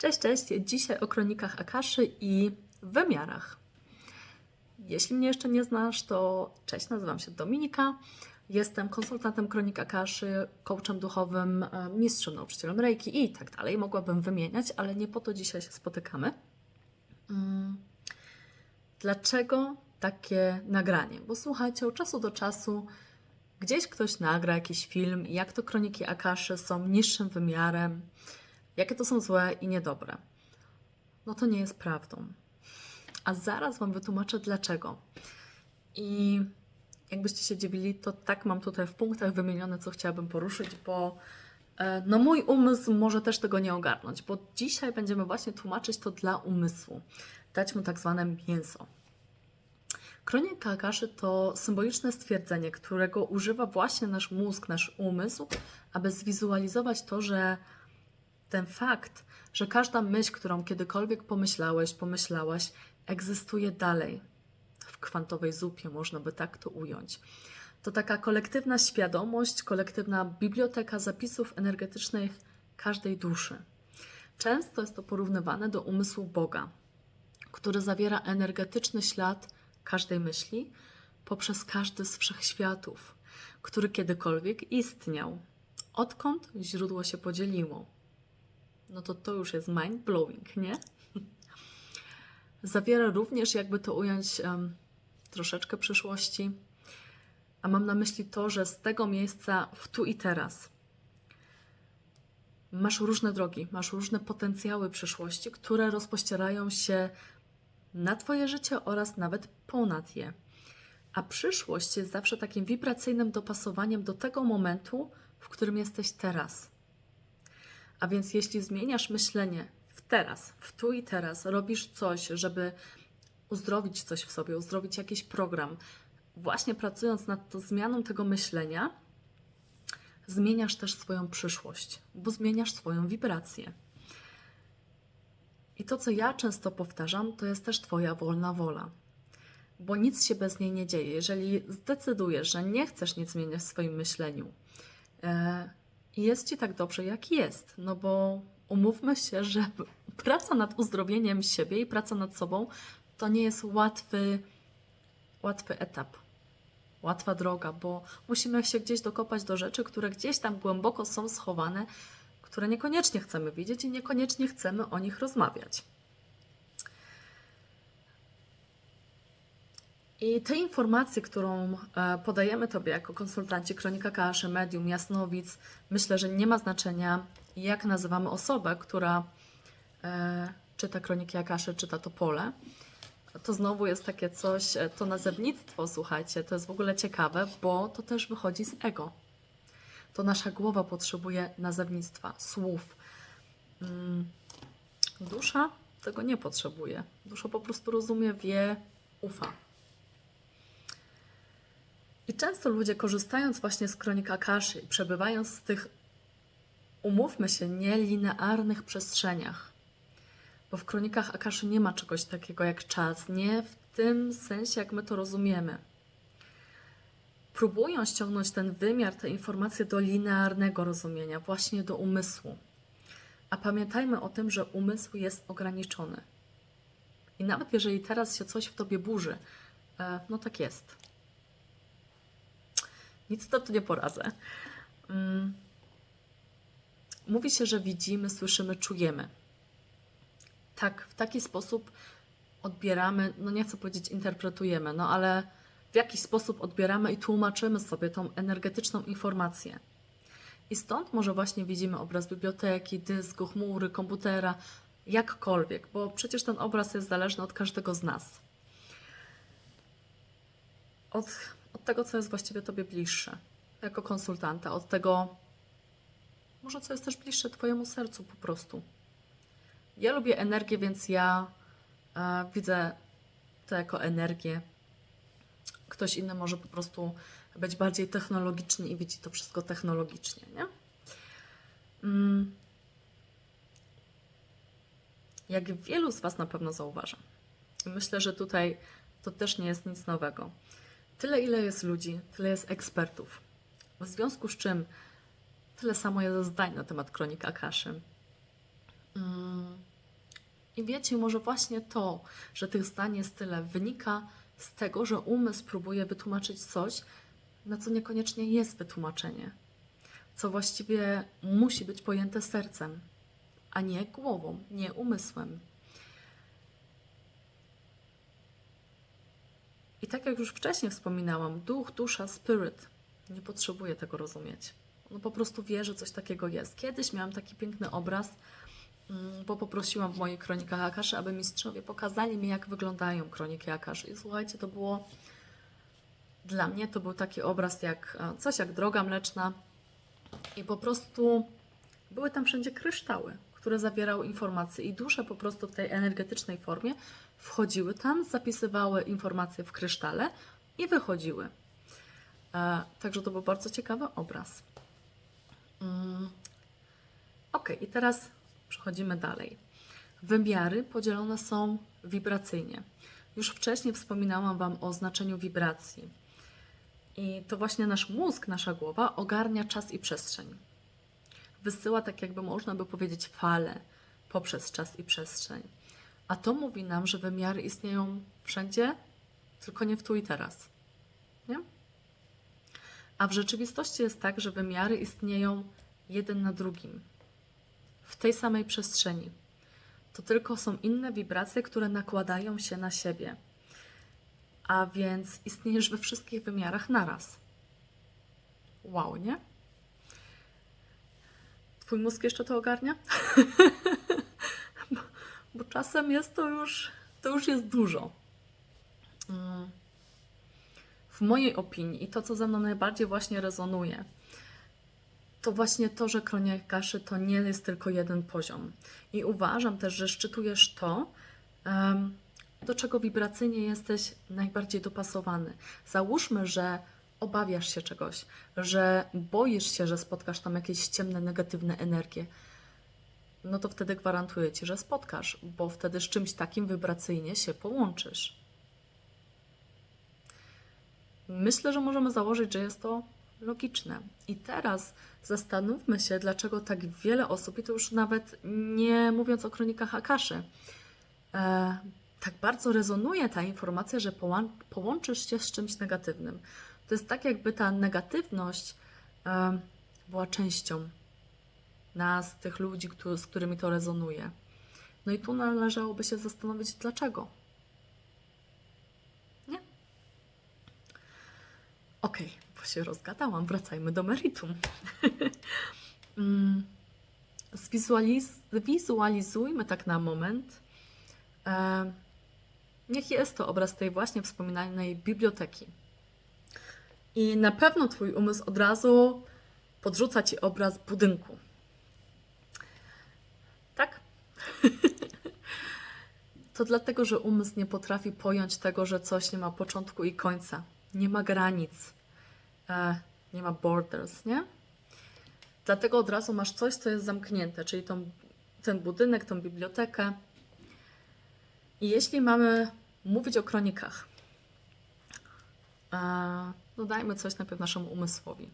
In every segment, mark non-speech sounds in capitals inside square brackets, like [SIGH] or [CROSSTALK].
Cześć, cześć. Dzisiaj o kronikach Akaszy i wymiarach. Jeśli mnie jeszcze nie znasz, to cześć, nazywam się Dominika. Jestem konsultantem kronik Akaszy, coachem duchowym, e, mistrzem, nauczycielem Reiki i tak dalej. Mogłabym wymieniać, ale nie po to dzisiaj się spotykamy. Mm. Dlaczego takie nagranie? Bo słuchajcie, od czasu do czasu gdzieś ktoś nagra jakiś film, jak to kroniki Akaszy są niższym wymiarem, jakie to są złe i niedobre. No to nie jest prawdą. A zaraz Wam wytłumaczę dlaczego. I jakbyście się dziwili, to tak mam tutaj w punktach wymienione, co chciałabym poruszyć, bo e, no mój umysł może też tego nie ogarnąć, bo dzisiaj będziemy właśnie tłumaczyć to dla umysłu, dać mu tak zwane mięso. Kronika Akaszy to symboliczne stwierdzenie, którego używa właśnie nasz mózg, nasz umysł, aby zwizualizować to, że ten fakt, że każda myśl, którą kiedykolwiek pomyślałeś, pomyślałaś, egzystuje dalej. W kwantowej zupie można by tak to ująć. To taka kolektywna świadomość, kolektywna biblioteka zapisów energetycznych każdej duszy. Często jest to porównywane do umysłu Boga, który zawiera energetyczny ślad każdej myśli poprzez każdy z wszechświatów, który kiedykolwiek istniał, odkąd źródło się podzieliło no to to już jest mind blowing, nie? Zawiera również, jakby to ująć, um, troszeczkę przyszłości, a mam na myśli to, że z tego miejsca w tu i teraz masz różne drogi, masz różne potencjały przyszłości, które rozpościerają się na Twoje życie oraz nawet ponad je. A przyszłość jest zawsze takim wibracyjnym dopasowaniem do tego momentu, w którym jesteś teraz. A więc jeśli zmieniasz myślenie w teraz, w tu i teraz, robisz coś, żeby uzdrowić coś w sobie, uzdrowić jakiś program, właśnie pracując nad tą zmianą tego myślenia, zmieniasz też swoją przyszłość, bo zmieniasz swoją wibrację. I to, co ja często powtarzam, to jest też Twoja wolna wola, bo nic się bez niej nie dzieje. Jeżeli zdecydujesz, że nie chcesz nic zmieniać w swoim myśleniu, e, jest ci tak dobrze, jak jest. No bo umówmy się, że [LAUGHS] praca nad uzdrowieniem siebie i praca nad sobą to nie jest łatwy, łatwy etap, łatwa droga, bo musimy się gdzieś dokopać do rzeczy, które gdzieś tam głęboko są schowane, które niekoniecznie chcemy widzieć i niekoniecznie chcemy o nich rozmawiać. I te informacje, którą e, podajemy Tobie jako konsultanci Kronika Kaszy, Medium, Jasnowic, myślę, że nie ma znaczenia, jak nazywamy osobę, która e, czyta Kroniki Akaszy, czyta to pole. To znowu jest takie coś, e, to nazewnictwo, słuchajcie, to jest w ogóle ciekawe, bo to też wychodzi z ego. To nasza głowa potrzebuje nazewnictwa, słów. Mm, dusza tego nie potrzebuje. Dusza po prostu rozumie, wie, ufa. I często ludzie korzystając właśnie z kronik Akaszy i przebywając w tych, umówmy się, nielinearnych przestrzeniach, bo w kronikach Akaszy nie ma czegoś takiego jak czas, nie w tym sensie, jak my to rozumiemy. Próbują ściągnąć ten wymiar, te informacje do linearnego rozumienia, właśnie do umysłu. A pamiętajmy o tym, że umysł jest ograniczony. I nawet jeżeli teraz się coś w tobie burzy, e, no tak jest nic to tu nie poradzę. Mm. Mówi się, że widzimy, słyszymy, czujemy. Tak, w taki sposób odbieramy, no nie chcę powiedzieć interpretujemy, no ale w jakiś sposób odbieramy i tłumaczymy sobie tą energetyczną informację. I stąd może właśnie widzimy obraz biblioteki, dysku, chmury, komputera, jakkolwiek, bo przecież ten obraz jest zależny od każdego z nas. Od od tego, co jest właściwie Tobie bliższe, jako konsultanta, od tego, może co jest też bliższe Twojemu sercu po prostu. Ja lubię energię, więc ja e, widzę to jako energię. Ktoś inny może po prostu być bardziej technologiczny i widzi to wszystko technologicznie, nie? Mm. Jak wielu z Was na pewno zauważa, myślę, że tutaj to też nie jest nic nowego Tyle, ile jest ludzi, tyle jest ekspertów. W związku z czym tyle samo jest zdań na temat kronik Akaszy. Mm, I wiecie, może właśnie to, że tych zdań jest tyle, wynika z tego, że umysł próbuje wytłumaczyć coś, na co niekoniecznie jest wytłumaczenie, co właściwie musi być pojęte sercem, a nie głową, nie umysłem. I tak jak już wcześniej wspominałam, duch, dusza, spirit nie potrzebuje tego rozumieć. No po prostu wie, że coś takiego jest. Kiedyś miałam taki piękny obraz, mm, bo poprosiłam w moich kronikach Akaszy, aby mistrzowie pokazali mi, jak wyglądają kroniki Akaszy. I słuchajcie, to było dla mnie to był taki obraz jak coś jak droga mleczna i po prostu były tam wszędzie kryształy, które zawierały informacje i dusze po prostu w tej energetycznej formie wchodziły tam, zapisywały informacje w krysztale i wychodziły. E, także to był bardzo ciekawy obraz. Mm. Ok, i teraz przechodzimy dalej. Wymiary podzielone są wibracyjnie. Już wcześniej wspominałam Wam o znaczeniu wibracji. I to właśnie nasz mózg, nasza głowa ogarnia czas i przestrzeń. Wysyła, tak jakby można by powiedzieć, fale poprzez czas i przestrzeń. A to mówi nam, że wymiary istnieją wszędzie, tylko nie w tu i teraz. Nie? A w rzeczywistości jest tak, że wymiary istnieją jeden na drugim, w tej samej przestrzeni. To tylko są inne wibracje, które nakładają się na siebie. A więc istniejesz we wszystkich wymiarach naraz. Wow, nie? Twój mózg jeszcze to ogarnia? [LAUGHS] bo, czasem jest to już, to już jest dużo. Mm. W mojej opinii i to, co ze mną najbardziej właśnie rezonuje, to właśnie to, że kronia kaszy to nie jest tylko jeden poziom. I uważam też, że szczytujesz to, do czego wibracyjnie jesteś najbardziej dopasowany. Załóżmy, że obawiasz się czegoś, że boisz się, że spotkasz tam jakieś ciemne, negatywne energie. No to wtedy gwarantuję ci, że spotkasz, bo wtedy z czymś takim wibracyjnie się połączysz. Myślę, że możemy założyć, że jest to logiczne. I teraz zastanówmy się, dlaczego tak wiele osób, i to już nawet nie mówiąc o kronikach Akaszy, e, tak bardzo rezonuje ta informacja, że połą- połączysz się z czymś negatywnym. To jest tak, jakby ta negatywność e, była częścią nas, tych ludzi, którzy, z którymi to rezonuje. No i tu należałoby się zastanowić, dlaczego. Nie? Okej, bo się rozgadałam, wracajmy do meritum. [LAUGHS] Mm, Zwizualiz- Zwizualizujmy tak na moment. E, niech jest to obraz tej właśnie wspominanej biblioteki. I na pewno Twój umysł od razu podrzuca Ci obraz budynku. [LAUGHS] To dlatego, że umysł nie potrafi pojąć tego, że coś nie ma początku i końca. Nie ma granic. E, nie ma borders, nie? Dlatego od razu masz coś, co jest zamknięte, czyli tą, ten budynek, tą bibliotekę. I jeśli mamy mówić o kronikach, e, no dajmy coś najpierw naszemu umysłowi.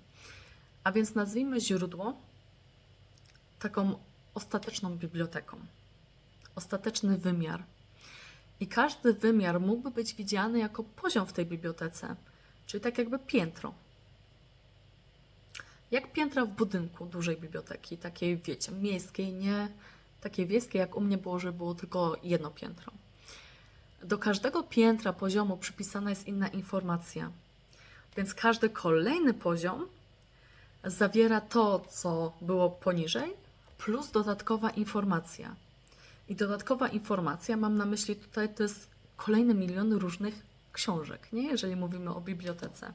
A więc nazwijmy źródło taką ostateczną biblioteką. Ostateczny wymiar. I każdy wymiar mógłby być widziany jako poziom w tej bibliotece, czyli tak jakby piętro. Jak piętra w budynku dużej biblioteki, takiej wiecie, miejskiej, nie takiej wiejskiej, jak u mnie było, że było tylko jedno piętro. Do każdego piętra poziomu przypisana jest inna informacja. Więc każdy kolejny poziom zawiera to, co było poniżej, plus dodatkowa informacja. I dodatkowa informacja, mam na myśli tutaj, to jest kolejne miliony różnych książek, nie? jeżeli mówimy o bibliotece.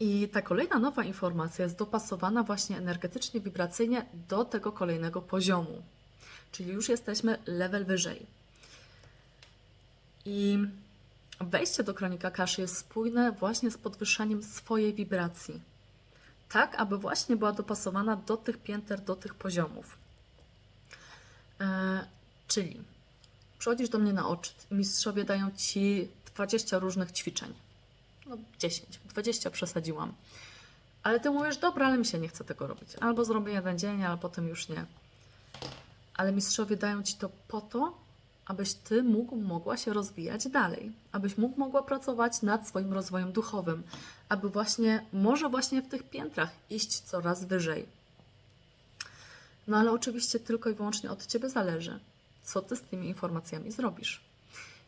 I ta kolejna nowa informacja jest dopasowana właśnie energetycznie, wibracyjnie do tego kolejnego poziomu. Czyli już jesteśmy level wyżej. I wejście do kronika kaszy jest spójne właśnie z podwyższaniem swojej wibracji. Tak, aby właśnie była dopasowana do tych pięter, do tych poziomów. E, czyli przychodzisz do mnie na oczy i mistrzowie dają ci 20 różnych ćwiczeń. No 10, 20 przesadziłam. Ale ty mówisz, dobra, ale mi się nie chce tego robić. Albo zrobię jeden dzień, ale potem już nie. ale mistrzowie dają ci to po to, abyś ty mógł, mogła się rozwijać dalej, abyś mógł, mogła pracować nad swoim rozwojem duchowym, aby właśnie, może właśnie w tych piętrach iść coraz wyżej. No ale oczywiście tylko i wyłącznie od ciebie zależy, co ty z tymi informacjami zrobisz.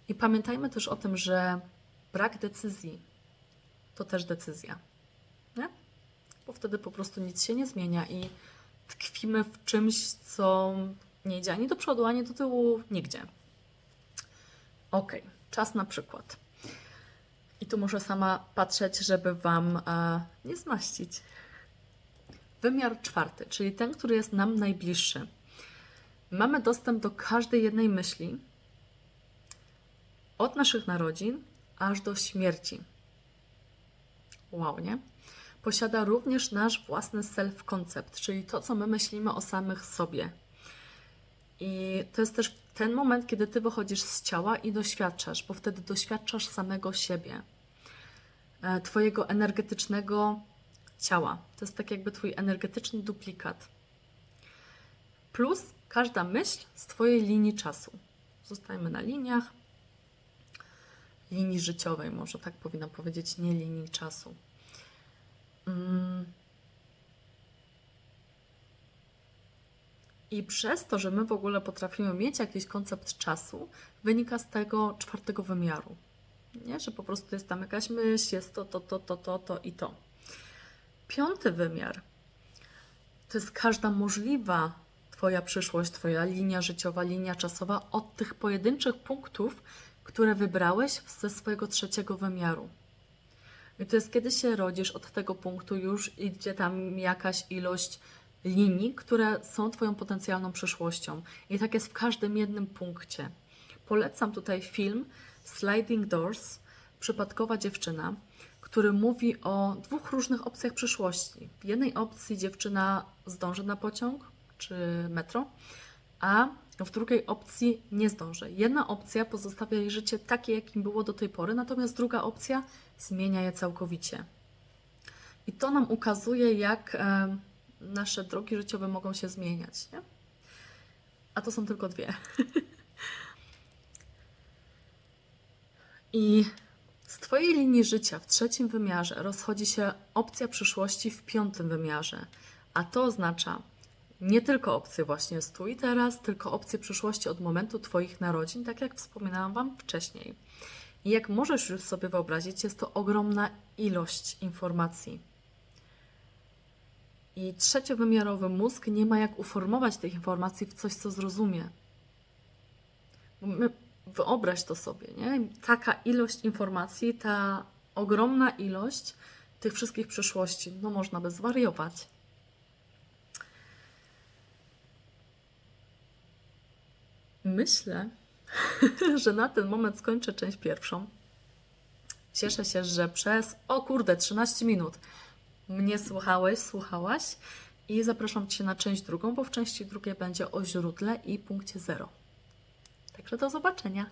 I pamiętajmy też o tym, że brak decyzji to też decyzja. Nie? Bo wtedy po prostu nic się nie zmienia i tkwimy w czymś, co nie idzie ani do przodu, ani do tyłu, nigdzie. Ok, czas na przykład. I tu muszę sama patrzeć, żeby Wam e, nie zmaścić. Wymiar czwarty, czyli ten, który jest nam najbliższy. Mamy dostęp do każdej jednej myśli, od naszych narodzin aż do śmierci. Wow, nie? Posiada również nasz własny self-concept, czyli to, co my myślimy o samych sobie. I to jest też ten moment, kiedy ty wychodzisz z ciała i doświadczasz, bo wtedy doświadczasz samego siebie, e, twojego energetycznego ciała. To jest tak jakby twój energetyczny duplikat. Plus każda myśl z twojej linii czasu. Zostajemy na liniach. Linii życiowej, może tak powinnam powiedzieć, nie linii czasu. Mm. I przez to, że my w ogóle potrafimy mieć jakiś koncept czasu, wynika z tego czwartego wymiaru. Nie? Że po prostu jest tam jakaś myśl, jest to, to, to, to, to, to i to. Piąty wymiar to jest każda możliwa Twoja przyszłość, Twoja linia życiowa, linia czasowa od tych pojedynczych punktów, które wybrałeś ze swojego trzeciego wymiaru. I to jest kiedy się rodzisz, od tego punktu już idzie tam jakaś ilość linii, które są Twoją potencjalną przyszłością. I tak jest w każdym jednym punkcie. Polecam tutaj film Sliding Doors, Przypadkowa dziewczyna, który mówi o dwóch różnych opcjach przyszłości. W jednej opcji dziewczyna zdąży na pociąg czy metro, a w drugiej opcji nie zdąży. Jedna opcja pozostawia jej życie takie, jakim było do tej pory, natomiast druga opcja zmienia je całkowicie. I to nam ukazuje, jak nasze drogi życiowe mogą się zmieniać. Nie? A to są tylko dwie. [LAUGHS] I z Twojej linii życia w trzecim wymiarze rozchodzi się opcja przyszłości w piątym wymiarze. A to oznacza nie tylko opcje właśnie jest tu i teraz, tylko opcje przyszłości od momentu Twoich narodzin, tak jak wspominałam Wam wcześniej. I jak możesz już sobie wyobrazić, jest to ogromna ilość informacji. I trzeciowymiarowy mózg nie ma jak uformować tych informacji w coś, co zrozumie. Wyobraź to sobie, nie? Taka ilość informacji, ta ogromna ilość tych wszystkich przyszłości, no można by zwariować. Myślę, [LAUGHS] że na ten moment skończę część pierwszą. Cieszę się, że przez, o kurde, 13 minut mnie słuchałeś, słuchałaś i zapraszam Cię na część drugą, bo w części drugiej będzie o źródle i punkcie zero. Także do zobaczenia.